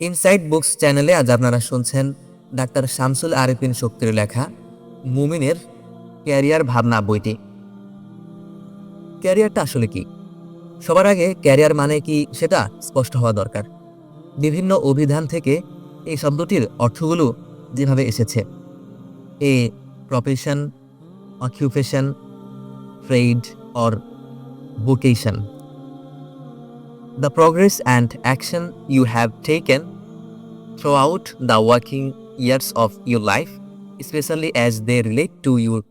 Inside books চ্যানেলে আজ আপনারা শুনছেন ডাক্তার শামসুল আরিফিন শক্তির লেখা মুমিনের ক্যারিয়ার ভাবনা বইটি। ক্যারিয়ারটা আসলে কি? সবার আগে ক্যারিয়ার মানে কি সেটা স্পষ্ট হওয়া দরকার। বিভিন্ন অভিধান থেকে এই শব্দটির অর্থগুলো যেভাবে এসেছে। A profession occupation trade or vocation the progress and action you have taken throughout the working years of your life, especially as they relate to your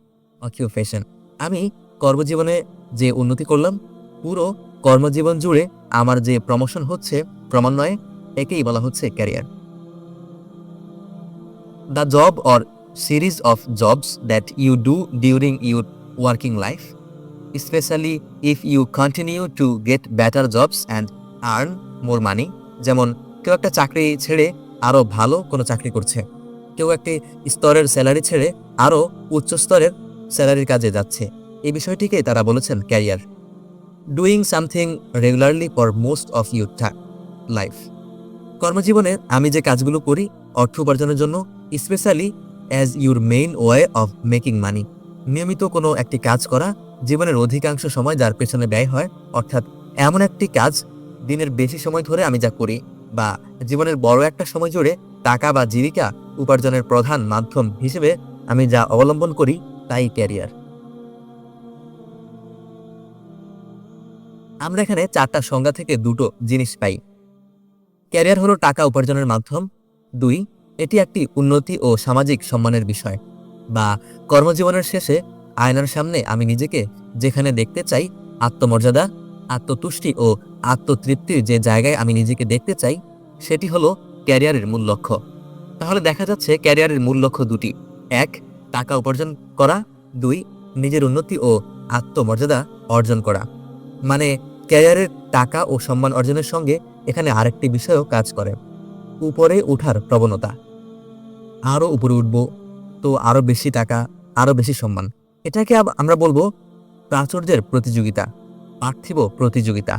occupation. আমি কর্মজীবনে যে উন্নতি করলাম পুরো কর্মজীবন জুড়ে আমার যে প্রমোশন হচ্ছে ক্রমান্বয়ে একেই বলা হচ্ছে career the job or series of jobs that you do during your working life specially if you continue to get better jobs and earn more money যেমন কেউ একটা চাকরি ছেড়ে আরও ভালো কোনো চাকরি করছে। কেউ একটি স্তরের স্যালারি ছেড়ে আরও উচ্চ স্তরের স্যালারির কাজে যাচ্ছে। এই বিষয়টিকে তারা বলেছেন career doing something regularly for most of your life কর্মজীবনে আমি যে কাজগুলো করি, অর্থ উপার্জনের জন্য specially as your main way of making money নিয়মিত কোনো একটি কাজ করা, জীবনের অধিকাংশ সময় যার পেছনে ব্যয় হয়, অর্থাৎ এমন একটি কাজ দিনের বেশি সময় ধরে আমি যা করি বা জীবনের বড় একটা সময় জুড়ে টাকা বা জীবিকা উপার্জনের প্রধান মাধ্যম হিসেবে আমি যা অবলম্বন করি তাই ক্যারিয়ার। আমরা এখানে চারটা সংজ্ঞা থেকে দুটো জিনিস পাই। ক্যারিয়ার হলো টাকা উপার্জনের মাধ্যম। দুই, এটি একটি উন্নতি ও সামাজিক সম্মানের বিষয় বা কর্মজীবনের শেষে আয়নার সামনে আমি নিজেকে যেখানে দেখতে চাই, আত্মমর্যাদা আত্মতুষ্টি ও আত্মতৃপ্তির যে জায়গায় আমি নিজেকে দেখতে চাই, সেটি হলো ক্যারিয়ারের মূল লক্ষ্য। তাহলে দেখা যাচ্ছে ক্যারিয়ারের মূল লক্ষ্য দুটি। এক, টাকা উপার্জন করা। দুই, নিজের উন্নতি ও আত্মমর্যাদা অর্জন করা। মানে ক্যারিয়ারের টাকা ও সম্মান অর্জনের সঙ্গে এখানে আরেকটি বিষয়ও কাজ করে। উপরে ওঠার প্রবণতা। আরও উপরে উঠবো তো আরও বেশি টাকা আরও বেশি সম্মান। এটাকে আমরা বলব প্রাচুর্যের প্রতিযোগিতা। পার্থিব প্রতিযোগিতা।